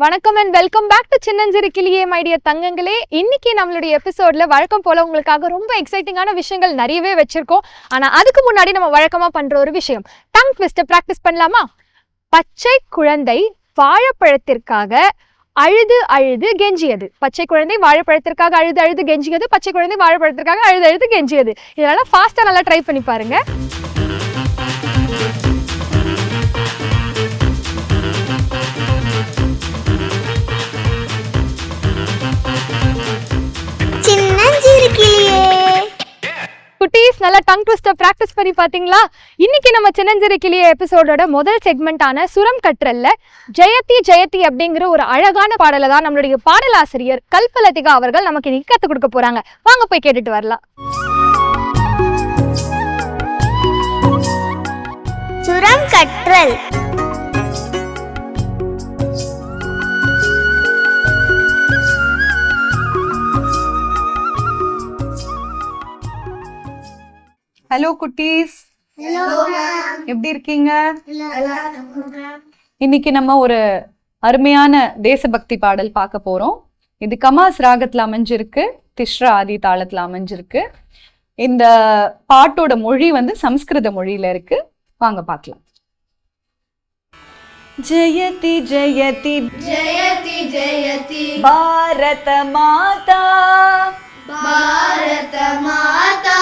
வணக்கம் and welcome back to சின்னஞ்சிறு கிளியே மைடிய தங்கங்களே. இன்னைக்கு நம்மளுடைய எபிசோட்ல வழக்கம் போல உங்களுக்காக ரொம்ப எக்ஸைட்டிங்கான விஷயங்கள் நிறையவே வச்சிருக்கோம். ஆனா அதுக்கு முன்னாடி நம்ம வழக்கமா பண்ற ஒரு விஷயம். டங் ட்விஸ்ட் பிராக்டிஸ் பண்ணலாமா? பச்சை குழந்தை வாழைப்பழத்திற்காக அழுது அழுது கெஞ்சியது. பச்சை குழந்தை வாழைப்பழத்திற்காக அழுது அழுது கெஞ்சியது. பச்சை குழந்தை வாழைப்பழத்திற்காக அழுது அழுது கெஞ்சியது. இதனால ஃபாஸ்டா நல்லா ட்ரை பண்ணி பாருங்க. சின்னஞ்சிறு கிளியே குட்டீஸ் நல்லா டங் ட்விஸ்டர் ப்ராக்டிஸ் பண்ணி பார்த்தீங்களா? இன்னைக்கு நம்ம சின்னஞ்சிறு கிளிய எபிசோடோட முதல் செக்மெண்ட்டான சுரம் கற்றல்ல ஜெயதி ஜெயதி அப்படிங்கிற ஒரு அழகான பாடலை தான் நம்மளுடைய பாடலாசிரியர் கல்பலதிகா அவர்கள் நமக்கு இன்னைக்கு கற்றுக் கொடுக்க போறாங்க. வாங்க போய் கேட்டுட்டு வரலாம். சுரம் கற்றல். ஹலோ குட்டீஸ். எப்படி இருக்கீங்க? இன்னைக்கு நம்ம ஒரு அருமையான தேசபக்தி பாடல் பார்க்க போறோம். இது கமாஸ் ராகத்துல அமைஞ்சிருக்கு திஸ்ரா ஆதி தாளத்துல அமைஞ்சிருக்கு. இந்த பாட்டோட மொழி வந்து சம்ஸ்கிருத மொழியில இருக்கு. வாங்க பார்க்கலாம். ஜெயதி ஜெயதி. ஜெயதி ஜெயதி. பாரத மாதா. பாரத மாதா.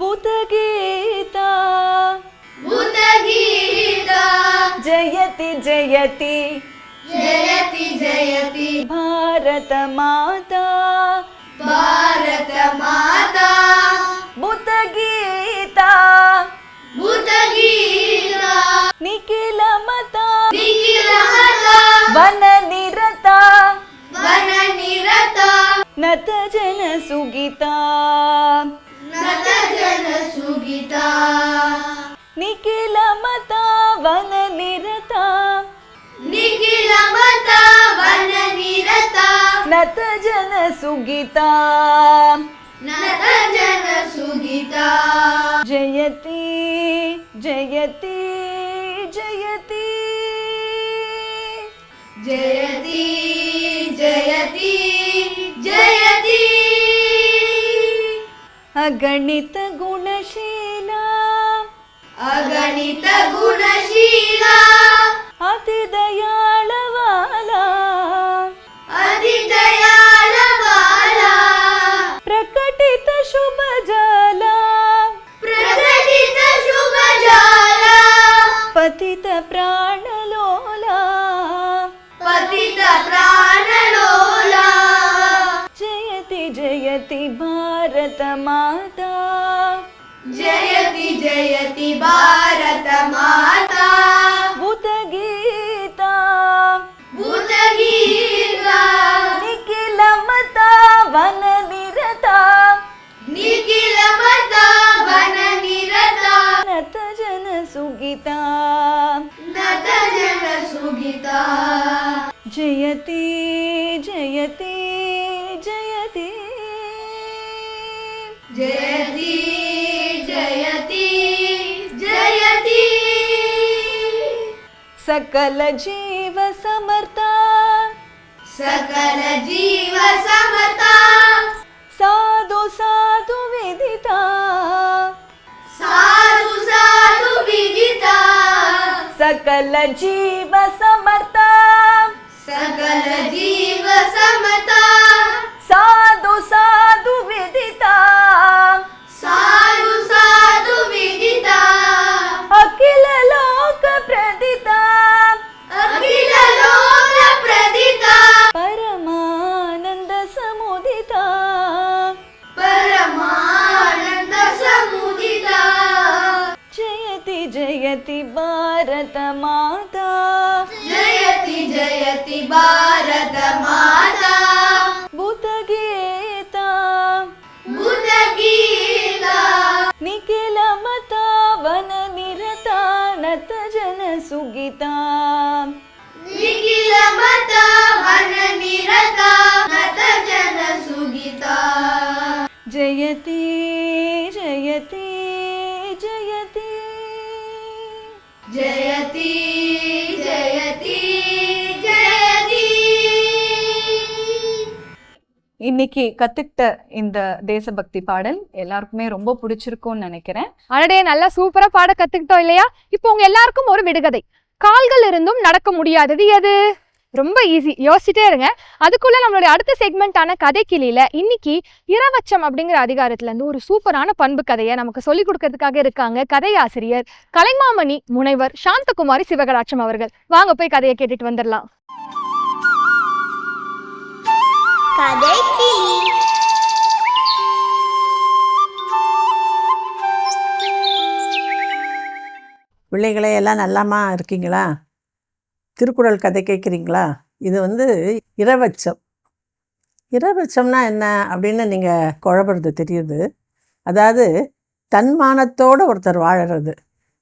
भूतगीता भूतगीता जयति जयति जयति जयति भारत माता भारत माता भूतगीता भूतगीता निखिलमता निखिलमता वन निरता वन निरता नतजनसुगिता निखिलमता वननिरता निखिलमता वननिरता नतजनसुगिता नतजनसुगिता जयति जयति जयति जयति जयति जयति अगणित गुणशीला. अगणित गुणशीला. अतिदयाळवाला अतिदयाळवाला प्रकटित शुभ जाला. प्रकटित शुभ जाला. पतित प्राणलोला पतित प्राणलोला जयति जयति भारत माता। जयति जयति मता। वन निरता। निखिल मता वन निरता। नत जन सुगीता। नत जन सुगीता। जयति जयति। जयती जयती जयती। सकल जीव समर्था। सकल जीव समर्था। साधु साधु विदिता। साधु साधु विदिता। सकल जीव समर्था। सकल जीव समता साधु साधु विदिता। भारत माता। जयति जयति भारत माता। निखिल मता वन निरता नत जन सुगीता। निखिल मता वन निरता नत जन सुगीता। जयति இன்னைக்கு கத்துக்கிட்ட இந்த தேசபக்தி பாடல் எல்லாருக்குமே ரொம்ப பிடிச்சிருக்கும்னு நினைக்கிறேன். அடடே நல்லா சூப்பரா பாட கத்துக்கிட்டோம் இல்லையா? இப்போ உங்க எல்லாருக்கும் ஒரு விடுகதை. கால்கள் இருந்தும் நடக்க முடியாதது எது? ரொம்ப ஈஸி யோசிச்சுட்டே இருங்க. அதுக்குள்ள நம்மளுடைய அடுத்த செக்மெண்டான கதைக்கிளியில இன்னைக்கு இரவச்சம் அப்படிங்கிற அதிகாரத்துல இருந்து ஒரு சூப்பரான பண்பு கதையை நமக்கு சொல்லிக் கொடுக்கறதுக்காக இருக்காங்க கதையாசிரியர் கலைமாமணி முனைவர் சாந்தகுமாரி சிவகடாட்சம் அவர்கள். வாங்க போய் கதையை கேட்டுட்டு வந்துடலாம். கதை கிளி. பிள்ளைகளே எல்லாம் நல்லாமா இருக்கீங்களா? திருக்குறள் கதை கேட்குறீங்களா? இது வந்து இரவச்சம். இரவச்சம்னா என்ன அப்படின்னு நீங்கள் குழப்புறது தெரியுது. அதாவது தன்மானத்தோடு ஒருத்தர் வாழறது.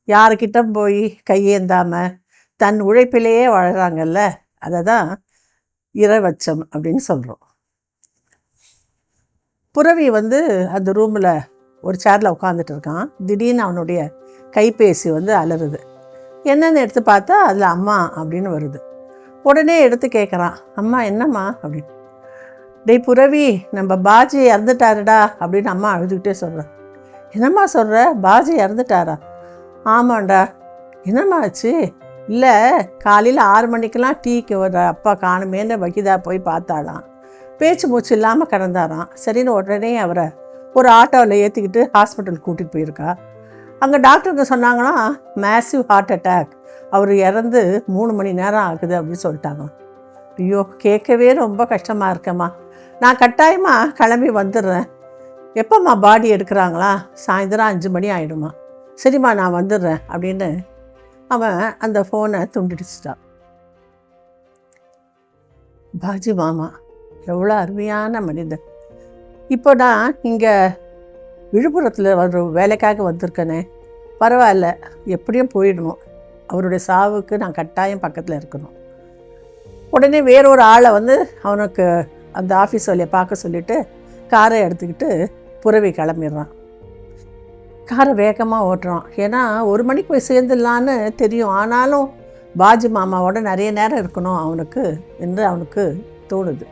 யாருக்கிட்ட போய் கையேந்தாமல் தன் உழைப்பிலேயே வாழறாங்கல்ல? அதை தான் இரவச்சம் அப்படின்னு சொல்கிறோம் புறவி வந்து அந்த ரூமில் ஒரு சேரில் உட்காந்துட்டு இருக்கான். திடீர்னு அவனுடைய கைபேசி வந்து அலறுது. என்னென்னு எடுத்து பார்த்தா அதில் அம்மா அப்படின்னு வருது. உடனே எடுத்து கேட்குறான் அம்மா என்னம்மா? அப்படின்னு டேய் புரவி நம்ம பாஜி இறந்துட்டாருடா அப்படின்னு அம்மா அழுதுகிட்டே சொல்கிறேன் என்னம்மா சொல்கிற பாஜி இறந்துட்டாரா? ஆமாண்டா. என்னம்மா ஆச்சு? இல்லை காலையில் ஆறு மணிக்கெலாம் டீக்கு வர அப்பா காணுமேன்னு வகிதா போய் பார்த்தாளாம். பேச்சு மூச்சு இல்லாமல் கிடந்தாராம். சரின்னு உடனே அவரை ஒரு ஆட்டோவில் ஏற்றிக்கிட்டு ஹாஸ்பிட்டல் கூட்டிகிட்டு போயிருக்கா. அங்கே டாக்டருங்க சொன்னாங்கன்னா மேசிவ் ஹார்ட் அட்டாக் அவர் இறந்து மூணு மணி நேரம் ஆகுது அப்படின்னு சொல்லிட்டாங்க. ஐயோ கேட்கவே ரொம்ப கஷ்டமாக இருக்கேம்மா. நான் கட்டாயமாக கிளம்பி வந்துடுறேன். எப்போம்மா பாடி எடுக்கிறாங்களா? சாயந்தரம் அஞ்சு மணி ஆகிடுமா சரிம்மா நான் வந்துடுறேன் அப்படின்னு அவன் அந்த ஃபோனை துண்டிடிச்சிட்டான் பாஜி மாமா எவ்வளோ அருமையான மனிதன். இப்போ நான் இங்கே விழுப்புரத்தில் ஒரு வேலைக்காக வந்திருக்கேனே பரவாயில்ல எப்படியும் போயிடணும். அவருடைய சாவுக்கு நான் கட்டாயம் பக்கத்தில் இருக்கணும். உடனே வேறொரு ஆளை வந்து அவனுக்கு அந்த ஆஃபீஸ் வழியை பார்க்க சொல்லிவிட்டு காரை எடுத்துக்கிட்டு புறவி கிளம்பிடுறான். காரை வேகமாக ஓட்டுறான். ஏன்னா ஒரு மணிக்கு போய் சேர்ந்துடலான்னு தெரியும். ஆனாலும் பாஜி மாமாவோட நிறைய நேரம் இருக்கணும் அவனுக்கு என்று அவனுக்கு தோணுது.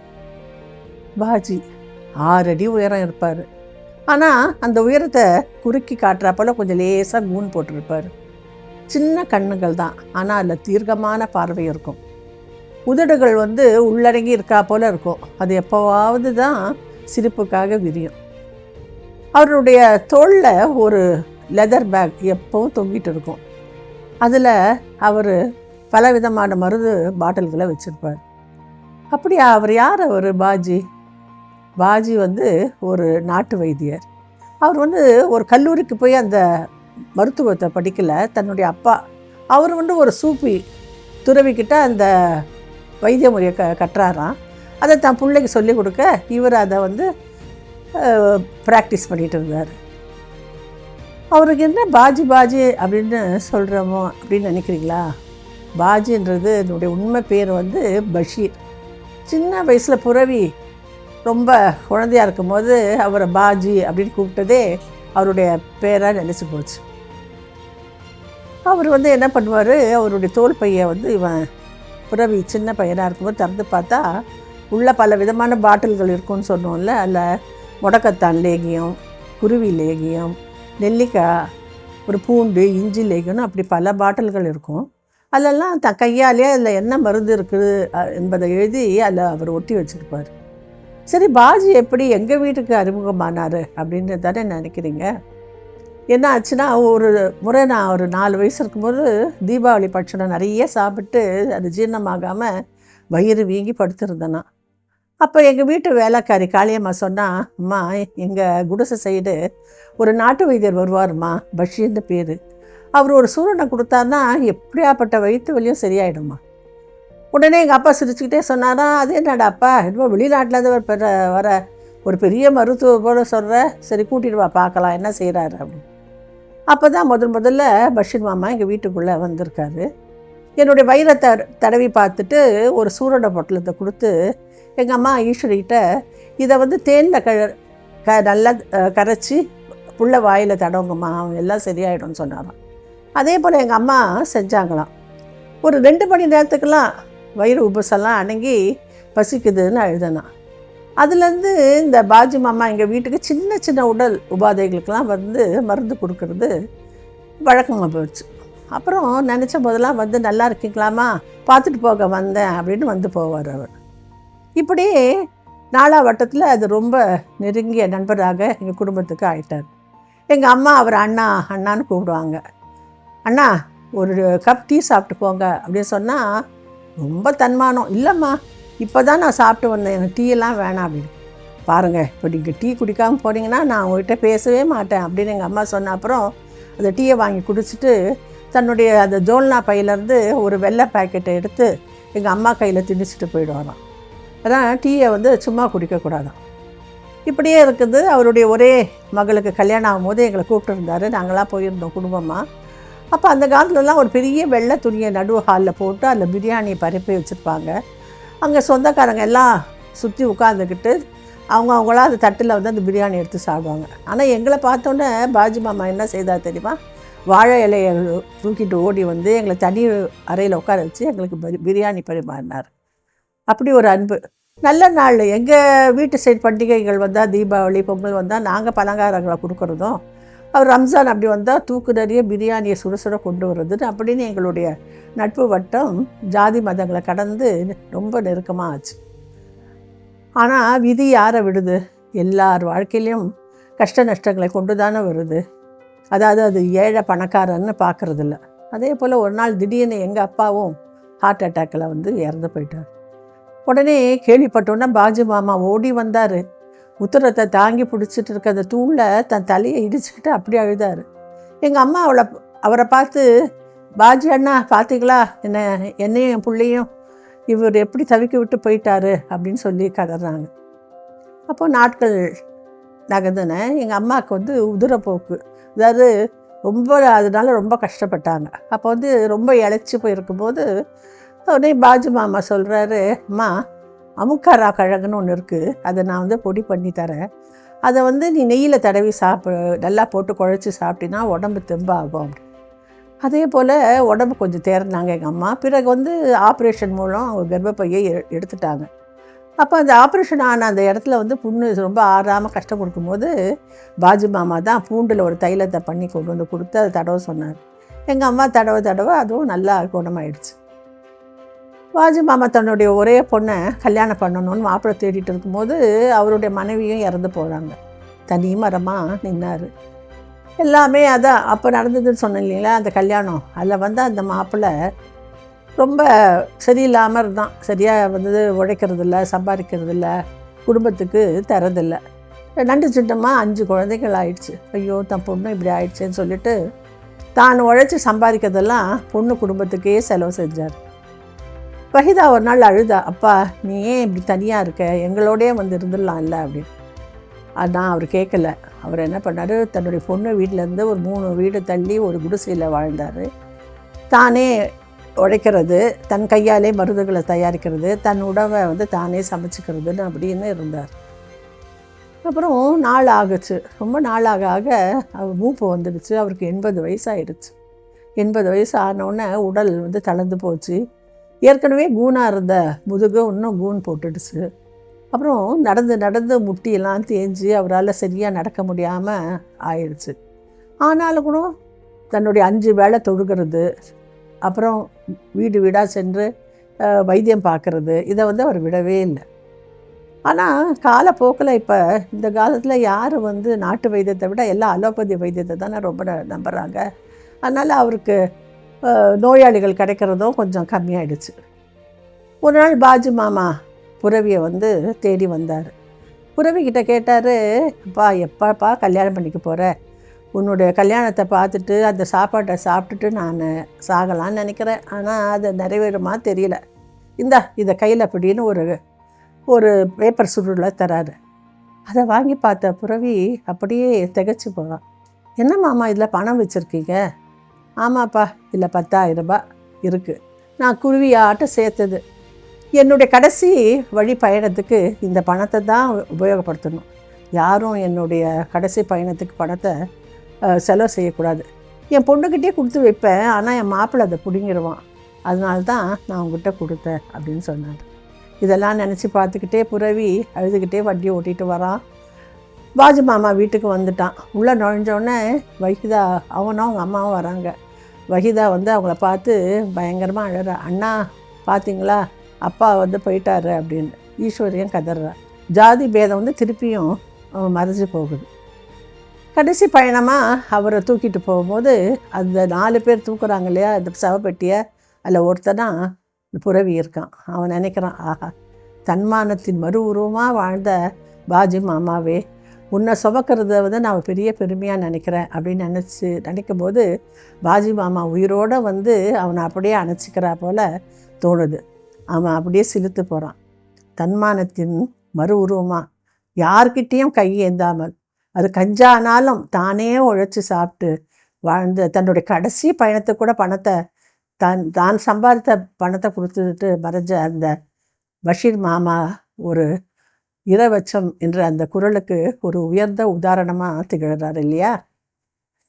பாஜி ஆறு அடி உயரம் இருப்பார். ஆனால் அந்த உயரத்தை குறுக்கி காட்டுறாப்போல கொஞ்சம் லேசாக கூன் போட்டிருப்பார். சின்ன கண்ணுகள் தான் ஆனால் அதில் தீர்க்கமான பார்வை இருக்கும். உதடுகள் வந்து உள்ளடங்கி இருக்கா போல இருக்கும். அது எப்போவாவது தான் சிரிப்புக்காக விரியும். அவருடைய தோளில் ஒரு லெதர் பேக் எப்பவும் தொங்கிட்டு இருக்கும். அதில் அவர் பலவிதமான மருந்து பாட்டில்களை வச்சுருப்பார். அப்படியா அவர் யார் அவர் பாஜி? பாஜி வந்து ஒரு நாட்டு வைத்தியர். அவர் வந்து ஒரு கல்லூரிக்கு போய் அந்த மருத்துவத்தை படிக்கல. தன்னுடைய அப்பா அவர் வந்து ஒரு சூப்பி துறவிக்கிட்ட அந்த வைத்திய முறையை க கட்டுறாராம் அதை தன் பிள்ளைக்கு சொல்லிக் கொடுக்க இவர் அதை வந்து ப்ராக்டிஸ் பண்ணிகிட்டு இருந்தார். அவருக்கு என்ன பாஜி பாஜி அப்படின்னு சொல்கிறோமோ அப்படின்னு நினைக்கிறீங்களா? பாஜின்றது என்னுடைய உண்மை பேர் வந்து பஷீர். சின்ன வயசில் புறவி ரொம்ப குழந்தையாக இருக்கும்போது அவரை பாஜி அப்படின்னு கூப்பிட்டதே அவருடைய பேராக நினச்சி போச்சு. அவர் வந்து என்ன பண்ணுவார்? அவருடைய தோல் பையை வந்து இவன் புறவி சின்ன பையனாக இருக்கும்போது திறந்து பார்த்தா உள்ள பல விதமான பாட்டில்கள் இருக்கும்னு சொன்னோம்ல. அதில் முடக்கத்தான் லேகியம் குருவி லேகியம் நெல்லிக்காய் ஒரு பூண்டு இஞ்சி லேகியம்னு அப்படி பல பாட்டில்கள் இருக்கும். அதிலெல்லாம் த கையாலே அதில் என்ன மருந்து இருக்குது என்பதை எழுதி அதில் அவர் ஒட்டி வச்சுருப்பார். சரி பாஜி எப்படி எங்கள் வீட்டுக்கு அறிமுகமானார் அப்படின்னு தானே நினைக்கிறீங்க? என்ன ஆச்சுன்னா ஒரு முறை நான் ஒரு நாலு வயசு இருக்கும்போது தீபாவளி பட்சணம் நிறைய சாப்பிட்டு அது ஜீரணமாகாமல் வயிறு வீங்கி படுத்திருந்தேன்னா அப்போ எங்கள் வீட்டு வேலைக்காரி காளியம்மா சொன்னால் அம்மா எங்கள் குடிசை சைடு ஒரு நாட்டு வைத்தியர் வருவாருமா பஷீர்னு பேர். அவர் ஒரு சூரனை கொடுத்தாருன்னா எப்படியாப்பட்ட வயிற்று வலியும் சரியாயிடுமா உடனே எங்கள் அப்பா சிரிச்சுக்கிட்டே சொன்னாரா அது என்னடா அப்பா என்னமோ வெளிநாட்டிலேருந்து ஒரு பெற வர ஒரு பெரிய மருத்துவ போல சொல்கிற சரி கூட்டிகிட்டு வா பார்க்கலாம் என்ன செய்கிறாரு அப்படின்னு. அப்போ தான் முதல் முதல்ல பஷீர் மாமா எங்கள் வீட்டுக்குள்ளே வந்திருக்காரு. என்னுடைய வயிறை த தடவி பார்த்துட்டு ஒரு சூரண பொட்டலத்தை கொடுத்து எங்கள் அம்மா ஈஸ்வரிகிட்ட இதை வந்து தேனில் க க நல்லா கரைச்சி புள்ள வாயில் தடவுங்கம்மா அவங்க எல்லாம் சரியாயிடும்னு சொன்னாராம். அதே போல் எங்கள் அம்மா செஞ்சாங்களாம். ஒரு ரெண்டு மணி நேரத்துக்கெல்லாம் வயிறு உபசெல்லாம் அடங்கி பசிக்குதுன்னு அழுதனான் அதுலேருந்து இந்த பாஜி மாமா எங்கள் வீட்டுக்கு சின்ன சின்ன உடல் உபாதைகளுக்கெல்லாம் வந்து மருந்து கொடுக்கறது வழக்கமாக போயிடுச்சு. அப்புறம் நினச்ச போதெல்லாம் வந்து நல்லா இருக்கீங்களாமா பார்த்துட்டு போக வந்தேன் அப்படின்னு வந்து போவார் அவர். இப்படி நாலா வட்டத்தில் அது ரொம்ப நெருங்கிய நண்பராக எங்கள் குடும்பத்துக்கு ஆயிட்டார். எங்கள் அம்மா அவர் அண்ணா அண்ணான்னு கூப்பிடுவாங்க. அண்ணா ஒரு கப் டீ சாப்பிட்டு போங்க அப்படின்னு சொன்னால் ரொம்ப தன்மானம். இல்லைம்மா இப்போ தான் நான் சாப்பிட்டு வந்தேன். எனக்கு டீயெல்லாம் வேணாம் அப்படின்னு. பாருங்கள் இப்போ நீங்கள் டீ குடிக்காமல் போனீங்கன்னா நான் உங்கள்கிட்ட பேசவே மாட்டேன் அப்படின்னு எங்கள் அம்மா சொன்ன அப்புறம் அந்த டீயை வாங்கி குடிச்சிட்டு தன்னுடைய அந்த ஜோல்னா பையிலேருந்து ஒரு வெள்ளை பாக்கெட்டை எடுத்து எங்கள் அம்மா கையில் திணிச்சிட்டு போயிடுவாராம். அதான் டீயை வந்து சும்மா குடிக்கக்கூடாதான் இப்படியே இருக்குது. அவருடைய ஒரே மகளுக்கு கல்யாணம் ஆகும்போது எங்களை கூப்பிட்டுருந்தாரு. நாங்களாம் போயிருந்தோம் குடும்பமாக அப்போ அந்த காலத்துலலாம் ஒரு பெரிய வெள்ளை துணியை நடுவு ஹாலில் போட்டு அதில் பிரியாணியை பரப்பி வச்சுருப்பாங்க. அங்கே சொந்தக்காரங்க எல்லாம் சுற்றி உட்காந்துக்கிட்டு அவங்க அவங்களா அந்த தட்டில் வந்து அந்த பிரியாணி எடுத்து சாப்பிடுவாங்க. ஆனால் எங்களை பார்த்தோன்னே பாஜி மாமா என்ன செய்தார் தெரியுமா? வாழை இலையை தூக்கிட்டு ஓடி வந்து எங்களை தனி அறையில் உட்கார வச்சு எங்களுக்கு பரி- பிரியாணி பரிமாறினார். அப்படி ஒரு அன்பு. நல்ல நாள். எங்கள் வீட்டு சைடு பண்டிகைகள் வந்தால் தீபாவளி பொங்கல் வந்தால் நாங்கள் பலகாரங்களை கொடுக்குறதும் அவர் ரம்ஜான் அப்படி வந்தால் தூக்கு நிறைய பிரியாணியை சுட சுட கொண்டு வர்றது அப்படின்னு எங்களுடைய நட்பு வட்டம் ஜாதி மதங்களை கடந்து ரொம்ப நெருக்கமாக ஆச்சு. ஆனால் விதி யாரை விடுது? எல்லார் வாழ்க்கையிலையும் கஷ்ட நஷ்டங்களை கொண்டு தானே வருது. அதாவது அது ஏழை பணக்காரன்னு பார்க்குறதில்ல. அதே போல் ஒரு நாள் திடீர்னு எங்கள் அப்பாவும் ஹார்ட் அட்டாக்கில் வந்து இறந்து போயிட்டார். உடனே கேள்விப்பட்டோன்னே பாஜு மாமா ஓடி வந்தார். உத்தரத்தை தாங்கி பிடிச்சிட்டு இருக்க அந்த தூணில் தன் தலையை இடிச்சுக்கிட்டு அப்படி அழுதார். எங்கள் அம்மா அவளை அவரை பார்த்து பாஜி அண்ணா பார்த்தீங்களா என்ன என்னையும் என் பிள்ளையும் இவர் எப்படி தவிக்க விட்டு போயிட்டாரு? அப்படின்னு சொல்லி கதறாங்க. அப்போது நாட்கள் நகர்ந்தன. எங்கள் அம்மாவுக்கு வந்து உதிரப்போக்கு அதாவது ரொம்ப அதனால ரொம்ப கஷ்டப்பட்டாங்க. அப்போ வந்து ரொம்ப இழைச்சி போயிருக்கும்போது உடனே பாஜி மாமா சொல்கிறாரு அம்மா அமுக்காரா கழகுன்னு ஒன்று இருக்குது அதை நான் வந்து பொடி பண்ணி தரேன். அதை வந்து நீ நெய்யில் தடவி சாப்பிடு நல்லா போட்டு குழச்சி சாப்பிட்டினா உடம்பு தெம்பாகும் அப்படி. அதே போல் உடம்பு கொஞ்சம் தேர்ந்தாங்க எங்கள் அம்மா. பிறகு வந்து ஆப்ரேஷன் மூலம் அவங்க கர்ப்பப்பையை எ- எடுத்துட்டாங்க. அப்போ அந்த ஆப்ரேஷன் ஆன அந்த இடத்துல வந்து புண்ணு ரொம்ப ஆறாமல் கஷ்டம் கொடுக்கும்போது பாஜு மாமா தான் பூண்டில் ஒரு தைலத்தை பண்ணி கொண்டு வந்து கொடுத்து அதை தடவை சொன்னார். எங்கள் அம்மா தடவை தடவை அதுவும் நல்லா குணமாயிடுச்சு. வாஜி மாமா தன்னுடைய ஒரே பொண்ணை கல்யாணம் பண்ணணும்னு மாப்பிள்ளை தேடிட்டு இருக்கும்போது அவருடைய மனைவியும் இறந்து போகிறாங்க தனி மரமாக நின்னார். எல்லாமே அதான் அப்போ நடந்ததுன்னு சொன்னேன் இல்லைங்களா அந்த கல்யாணம். அதில் வந்து அந்த மாப்பிள்ளை ரொம்ப சரியில்லாமல் இருந்தான். சரியாக வந்து உழைக்கிறது இல்லை சம்பாதிக்கிறது இல்லை குடும்பத்துக்கு தரதில்லை நண்டு சின்னமாக அஞ்சு குழந்தைகள் ஆயிடுச்சு. ஐயோ தன் பொண்ணு இப்படி ஆயிடுச்சேன்னு சொல்லிட்டு தான் உழைச்சி சம்பாதிக்கிறதெல்லாம் பொண்ணு குடும்பத்துக்கே செலவு செஞ்சார். வஹிதா ஒரு நாள் அழுதா அப்பா நீ ஏன் இப்படி தனியாக இருக்க? எங்களோடயே வந்து இருந்துடலாம் இல்லை அப்படின்னு. ஆனால் அவர் கேட்கல அவர் என்ன பண்ணார்? தன்னுடைய பொண்ணு வீட்டிலேருந்து ஒரு மூணு வீடு தள்ளி ஒரு குடிசையில் வாழ்ந்தார். தானே உழைக்கிறது தன் கையாலே மருந்துகளை தயாரிக்கிறது தன் உணவை வந்து தானே சமைச்சிக்கிறதுன்னு அப்படின்னு இருந்தார். அப்புறம் நாள் ஆகுச்சு. ரொம்ப நாள் ஆக ஆக அவர் மூப்பு வந்துடுச்சு. அவருக்கு எண்பது வயசாயிடுச்சு. எண்பது வயசு ஆனோடனே உடல் வந்து தளர்ந்து போச்சு. ஏற்கனவே கூனாக இருந்த முதுகு இன்னும் கூன் போட்டுடுச்சு. அப்புறம் நடந்து நடந்து முட்டியெல்லாம் தேஞ்சு அவரால் சரியாக நடக்க முடியாமல் ஆயிடுச்சு. ஆனாலும் கூட தன்னுடைய அஞ்சு வேலை தொழுகிறது அப்புறம் வீடு வீடாக சென்று வைத்தியம் பார்க்குறது இதை வந்து அவர் விடவே இல்லை. ஆனால் காலப்போக்கில் இப்போ இந்த காலத்தில் யார் வந்து நாட்டு வைத்தியத்தை விட எல்லாம் அலோபதி வைத்தியத்தை தானே ரொம்ப ந- நம்புகிறாங்க அதனால் அவருக்கு நோயாளிகள் கிடைக்கிறதும் கொஞ்சம் கம்மியாயிடுச்சு. ஒரு நாள் பாஜு மாமா புறவியை வந்து தேடி வந்தார். புறவிக்கிட்ட கேட்டார் அப்பா எப்பாப்பா கல்யாணம் பண்ணிக்க போகிற உன்னுடைய கல்யாணத்தை பார்த்துட்டு அந்த சாப்பாட்டை சாப்பிட்டுட்டு நான் சாகலான்னு நினைக்கிறேன். ஆனால் அது நிறைவேறுமா தெரியல. இந்தா இதை கையில் அப்படின்னு ஒரு ஒரு பேப்பர் சுருளை தராரு. அதை வாங்கி பார்த்த புறவி அப்படியே திகச்சு போகிறான் என்ன மாமா இதில் பணம் வச்சுருக்கீங்க? ஆமாப்பா இதில் பத்தாயிரம் ரூபாய் இருக்குது நான் குருவியாட்ட சேர்த்தது. என்னுடைய கடைசி வழி பயணத்துக்கு இந்த பணத்தை தான் உபயோகப்படுத்தணும். யாரும் என்னுடைய கடைசி பயணத்துக்கு பணத்தை செலவு செய்யக்கூடாது. என் பொண்ணுக்கிட்டே கொடுத்து வைப்பேன் ஆனால் என் மாப்பிள்ளை அதை பிடுங்கிடுவான். அதனால தான் நான் உங்ககிட்ட கொடுத்தேன் அப்படின்னு சொன்னார். இதெல்லாம் நினச்சி பார்த்துக்கிட்டே புறவி அழுதுகிட்டே வண்டி ஓட்டிகிட்டு வரான். வாஜு மாமா வீட்டுக்கு வந்துட்டான். உள்ளே நுழைஞ்சோடனே வஹிதா அவனும் அவங்க அம்மாவும் வராங்க. வகிதா வந்து அவங்கள பார்த்து பயங்கரமாக அழறா. அண்ணா பார்த்தீங்களா அப்பா வந்து போயிட்டாரு அப்படின்னு. ஈஸ்வரியும் கதறா. ஜாதி பேதம் வந்து திருப்பியும் மறைஞ்சு போகுது. கடைசி பயணமாக அவரை தூக்கிட்டு போகும்போது அந்த நாலு பேர் தூக்குறாங்க இல்லையா அந்த சவப்பெட்டியை அதில் ஒருத்தனா புறவி இருக்கான். அவன் நினைக்கிறான் ஆஹா தன்மானத்தின் மறு உருவமாக வாழ்ந்த பாஜி மாமாவே உன்னை சுமக்கிறத வந்து நான் பெரிய பெருமையாக நினைக்கிறேன் அப்படின்னு நினச்சி நினைக்கும் போது பாஜி மாமா உயிரோடு வந்து அவனை அப்படியே அணைச்சிக்கிறா போல தோணுது. அவன் அப்படியே சிலுத்து போகிறான் தன்மானத்தின் மறு உருவமாக யார்கிட்டேயும் கை ஏந்தாமல் அது கஞ்சானாலும் தானே உழைச்சி சாப்பிட்டு வாழ்ந்து தன்னுடைய கடைசி பயணத்தை கூட பணத்தை தான் தான் சம்பாதித்த பணத்தை கொடுத்துட்டு மறைஞ்ச அந்த பஷீர் மாமா ஒரு இரவச்சம் என்ற அந்த குரலுக்கு ஒரு உயர்ந்த உதாரணமாக திகழ்கிறார் இல்லையா?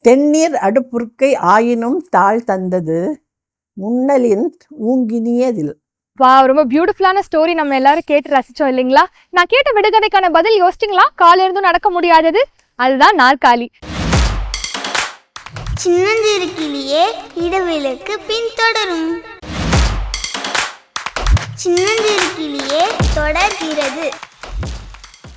தென்னீர் அடுப்புற்கை ஆயினும் தாழ் தந்தது முன்னலின் ஊங்கினியதில். வா ரொம்ப பியூட்டிஃபுல்லான ஸ்டோரி நம்ம எல்லாரும் கேட்டு ரசிச்சோம் இல்லைங்களா? நான் கேட்ட விடுகதைக்கான பதில் யோசிச்சிங்களா? கால இருந்தும் நடக்க முடியாதது. அதுதான் நாற்காலி. சின்னஞ்சிறு கிளியே இடவிலக்கு பின்தொடரும் சின்னஞ்சிறு கிளியே தொடர்கிறது.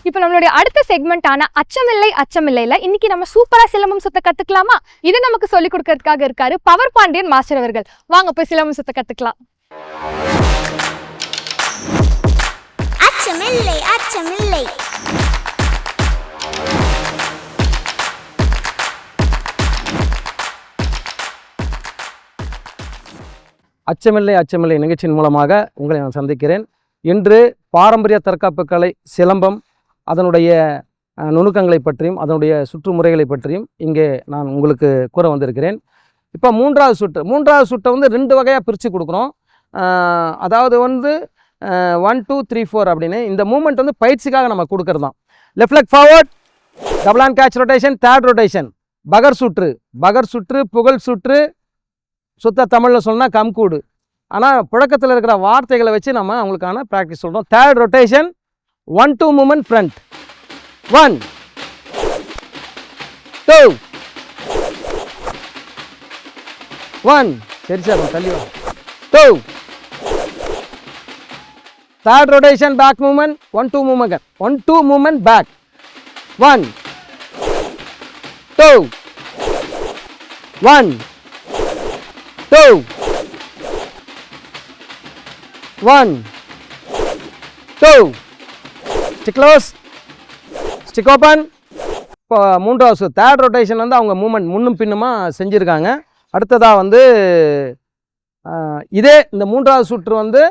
இப்போ நம்மளுடைய அடுத்த செக்மெண்டான அச்சமில்லை அச்சமில்லைல இன்னைக்கு நம்ம சூப்பரா சிலம்பம் சுத்த கத்துக்கலாமா? இது நமக்கு சொல்லி கொடுக்கறதுக்காக இருக்காரு பவர் பாண்டியன் மாஸ்டர் அவர்கள். வாங்க போய் சிலம்பம் சுத்த கத்துக்கலாம். அச்சமில்லை அச்சமில்லை. அச்சமில்லை அச்சமில்லை நிகழ்ச்சியின் மூலமாக உங்களை நான் சந்திக்கிறேன். இன்று பாரம்பரிய தற்காப்பு கலை சிலம்பம் அதனுடைய நுணுக்கங்களை பற்றியும் அதனுடைய சுற்றுமுறைகளை பற்றியும் இங்கே நான் உங்களுக்கு கூற வந்திருக்கிறேன். இப்போ மூன்றாவது சுற்று மூன்றாவது சுற்றை வந்து ரெண்டு வகையாக பிரித்து கொடுக்குறோம். அதாவது வந்து ஒன் டூ த்ரீ ஃபோர் அப்படின்னு இந்த மூமெண்ட் வந்து பயிற்சிக்காக நம்ம கொடுக்கறது தான். Left leg forward double and catch rotation third rotation பகர் சுற்று பகர் சுற்று புகழ் சுற்று சுத்த தமிழில் சொன்னால் கம்கூடு. ஆனால் புழக்கத்தில் இருக்கிற வார்த்தைகளை வச்சு நம்ம அவங்களுக்கான ப்ராக்டிஸ் சொல்கிறோம் third rotation one two movement front one two one சரி சார் தள்ளி வா two third rotation back movement one two movement one two movement back one two one two, one, two, stick close close, stick இப்போ மூன்றாவது third rotation வந்து அவங்க moment முன்னும் பின்னுமா செஞ்சுருக்காங்க. அடுத்ததாக வந்து இதே இந்த மூன்றாவது சுற்று வந்து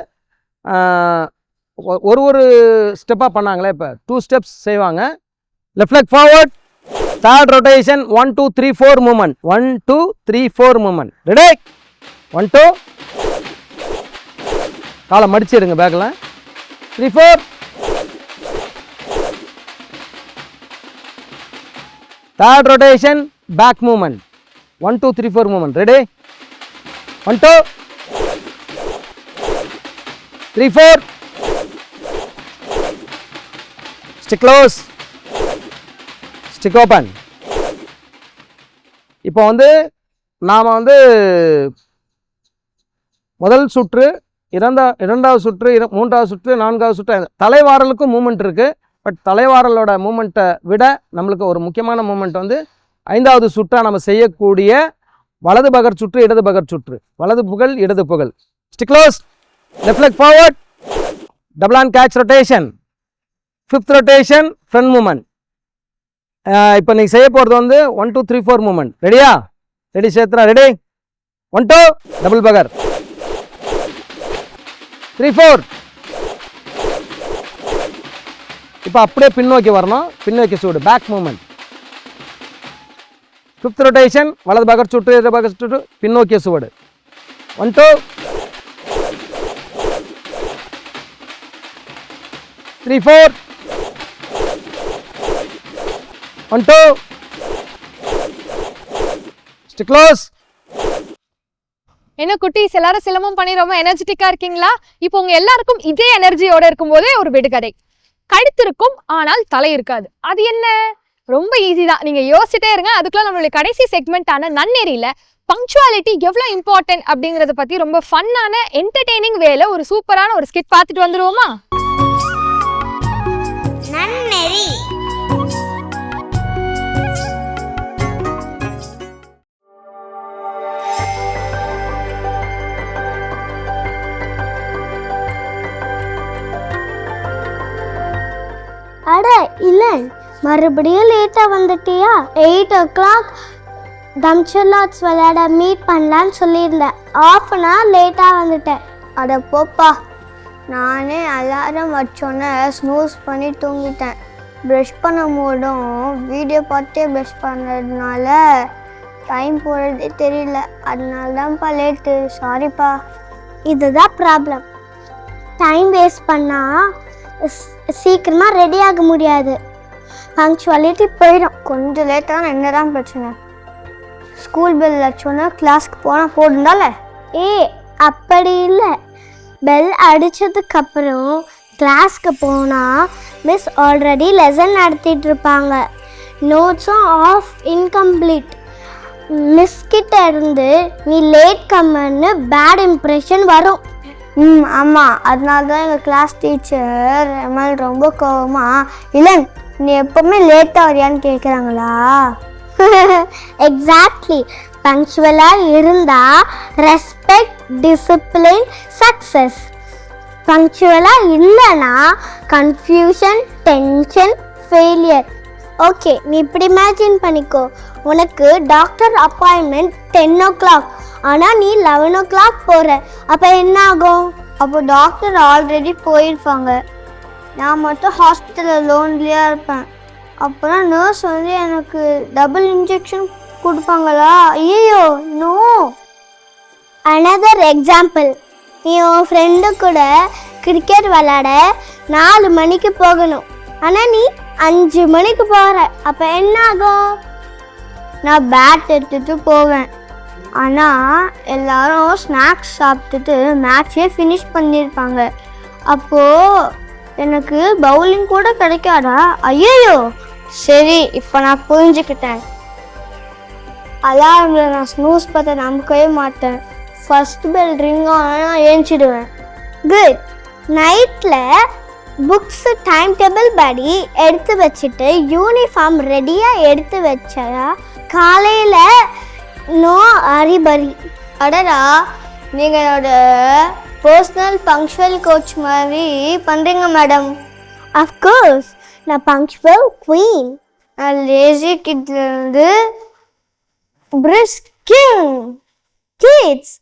ஒ- ஒரு ஒரு ஸ்டெப்பாக பண்ணாங்களே இப்போ. டூ ஸ்டெப்ஸ் செய்வாங்க. Left leg forward third rotation one two three four movement one two three four movement ready one two காலை மடிச்சிடுங்க பேக்கில் three four third rotation back movement one two three four movement ready one two three four stick close stick open இப்போ வந்து நாம் வந்து முதல் சுற்று இரண்டா இரண்டாவது சுற்று இர- மூன்றாவது சுற்று நான்காவது சுற்று தலைவாரலுக்கும் மூமெண்ட் இருக்குது பட் தலைவாரலோட மூமெண்ட்டை விட நம்மளுக்கு ஒரு முக்கியமான மூமெண்ட் வந்து ஐந்தாவது சுற்றாக நம்ம செய்யக்கூடிய வலது பகர் சுற்று இடது பகர் சுற்று. வலது புகழ் இடது புகழ். Stick close left forward double on catch rotation fifth rotation front movement இப்போ நீங்கள் செய்ய போகிறது வந்து one two three four movement ரெடியா ரெடி சேத்ரா ரெடி ஒன் டூ டபுள் பகர். த்ரீ ஃபோர் இப்போ அப்படியே பின்னோக்கி வரணும். பின்னோக்கி சூடு. பேக் மூமெண்ட் ஃபிஃப்த் ரொட்டேஷன் வலது பக்கம் சுட்டு இடது பக்கம் சுட்டு பின்னோக்கிய சுவடு one two three four one two close என்ன குட்டீஸ் எல்லாரும் சிலமம் பண்ணி ரொம்ப எனர்ஜெட்டிக்கா இருக்கீங்களா? இப்போ உங்க எல்லாருக்கும் இதே எனர்ஜியோட இருக்கும்போதே ஒரு விடுகதை. கடித்திருக்கும் ஆனால் தலை இருக்காது. அது என்ன? ரொம்ப ஈஸி தான். நீங்க யோசிச்சிட்டே இருங்க. அதுக்குள்ள நம்மளுடைய கடைசி செக்மெண்ட்டான நன்னெறியில பங்க்சுவாலிட்டி எவ்வளோ இம்பார்ட்டன்ட் அப்படிங்கறத பத்தி ரொம்ப ஃபன்னான என்டர்டெய்னிங் வேல ஒரு சூப்பரான ஒரு ஸ்கிட் பார்த்துட்டு வந்துருவோமா? மறுபடியும் லேட்டாக வந்துட்டியா? எயிட் ஓ கிளாக் தம்சலாட்ஸ் விளையாட மீட் பண்ணலான்னு சொல்லியிருந்தேன். ஆஃப் அன் ஹவர் லேட்டாக வந்துட்டேன். அட போப்பா நானே அலாரம் வச்சோன்னே ஸ்னூஸ் பண்ணி தூங்கிட்டேன். ப்ரஷ் பண்ணும் போதும் வீடியோ பார்த்தே ப்ரஷ் பண்ணுறதுனால டைம் போகிறதே தெரியல. அதனால தான்ப்பா லேட்டு சாரிப்பா இதுதான் ப்ராப்ளம் டைம் வேஸ்ட் பண்ணால் சீக்கிரமாக ரெடி ஆக முடியாது. பங்க்சுவாலிட்டி போயிடும் கொஞ்சம் லேட்டாக என்ன தான் பிரச்சனை? ஸ்கூல் பெல் அடிச்சோன்னா கிளாஸ்க்கு போனால் போடுந்தால ஏ அப்படி இல்லை. பெல் அடித்ததுக்கப்புறம் கிளாஸ்க்கு போனால் மிஸ் ஆல்ரெடி லெசன் நடத்திட்டு இருப்பாங்க. நோட்ஸும் ஆஃப் இன்கம்ப்ளீட் மிஸ் கிட்ட இருந்து நீ லேட் கம்மன்னு பேட் இம்ப்ரெஷன் வரும். ம் ஆமாம் அதனால தான் எங்கள் கிளாஸ் டீச்சர் எம்எல் ரொம்ப கோவமாக இல்லை நீ எப்பவுமே லேட்டாக வரியான்னு கேட்குறாங்களா எக்ஸாக்ட்லி பங்க்சுவலாக இருந்தால் ரெஸ்பெக்ட் டிசிப்ளின் சக்ஸஸ் பங்க்சுவலாக இல்லைன்னா கன்ஃபியூஷன் டென்ஷன் ஃபெயிலியர் ஓகே நீ இப்படி இமேஜின் பண்ணிக்கோ. உனக்கு doctor appointment ten o'clock ஆனால் நீ லெவன் ஓ கிளாக் போகிற அப்போ என்ன ஆகும்? அப்போ டாக்டர் ஆல்ரெடி போயிருப்பாங்க. நான் மட்டும் ஹாஸ்பிட்டலில் லோன்லியாக இருப்பேன். அப்புறம் நர்ஸ் வந்து எனக்கு டபுள் இன்ஜெக்ஷன் கொடுப்பாங்களா? ஐயோ நோ அனதர் எக்ஸாம்பிள் நீ உன் ஃப்ரெண்டு கூட கிரிக்கெட் விளாட நாலு மணிக்கு போகணும். ஆனால் நீ அஞ்சு மணிக்கு போகிற அப்போ என்ன ஆகும்? நான் பேட் எடுத்துகிட்டு போவேன். ஆனால் எல்லாரும் ஸ்நாக்ஸ் சாப்பிட்டுட்டு மேட்சே ஃபினிஷ் பண்ணியிருப்பாங்க அப்போது எனக்கு பவுலிங் கூட கிடைக்காதா? ஐயோ சரி இப்போ நான் புரிஞ்சுக்கிட்டேன். அலாரமில் நான் ஸ்னூஸ் பார்த்து நம்பிக்கவே மாட்டேன். ஃபர்ஸ்ட் பெல் ரிங் ஆனால் ஏஞ்சிடுவேன். குட் நைட்டில் புக்ஸு டைம் டேபிள் படி எடுத்து வச்சுட்டு யூனிஃபார்ம் ரெடியாக எடுத்து வச்சா காலையில் நோ அரிபரி அடடா. நீங்கள் என்னோட பர்சனல் பங்க்சுவல் கோச் மாதிரி பண்ணுறீங்க மேடம் அஃப்கோர்ஸ் நான் பங்க்சுவல் குவீன் நான் லேசி கிட்லேருந்து பிரிஸ்க் கிங் கிட்ஸ்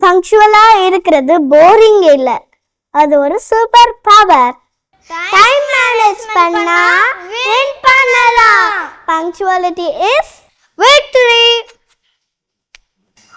பங்க்சுவலாக இருக்கிறது போரிங் இல்லை. அது ஒரு சூப்பர் பவர் டைம் மேனேஜ் பண்ணா வின் பண்ணலாம். பங்க்சுவாலிட்டி இஸ் விக்டரி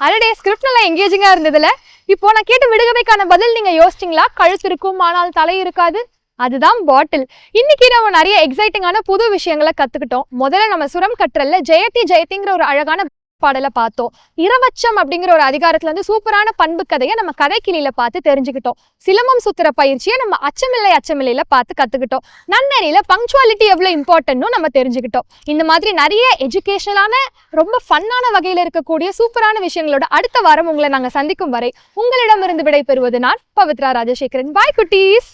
அடடே ஸ்கிரிப்ட் நல்லா எங்கேஜிங்கா இருந்ததுல. இப்போ நான் கேட்ட விடுகதைக்கான பதில் நீங்க யோசிச்சிங்களா? கழுத்து இருக்கும் ஆனால் தலை இருக்காது. அதுதான் பாட்டில் இன்னைக்கு நம்ம நிறைய எக்ஸைட்டிங்கான புது விஷயங்களை கத்துக்கிட்டோம். முதல்ல நம்ம சுரம் கற்றல்ல ஜெயத்தி ஜெயத்திங்கிற ஒரு அழகான பாடலை பார்த்தோம். இரவச்சம் அப்படிங்கிற ஒரு அதிகாரத்துல இருந்து சூப்பரான பண்பு கதையை நம்ம கதைக்கிளியில பார்த்து தெரிஞ்சுக்கிட்டோம். சிலம்பம் சுத்துற பயிற்சியை நம்ம அச்சமில்லை அச்சமில்லையில பார்த்து கத்துக்கிட்டோம். நன்னறியில பங்க்சுவாலிட்டி எவ்வளவு இம்பார்ட்டன்ட்னு நம்ம தெரிஞ்சுக்கிட்டோம். இந்த மாதிரி நிறைய எஜுகேஷனலான ரொம்ப ஃபன்னான வகையில இருக்கக்கூடிய சூப்பரான விஷயங்களோட அடுத்த வாரம் உங்களை நாங்க சந்திக்கும் வரை உங்களிடமிருந்து விடை பெறுவது நான் பவித்ரா ராஜசேகரன். பாய் குட்டீஸ்!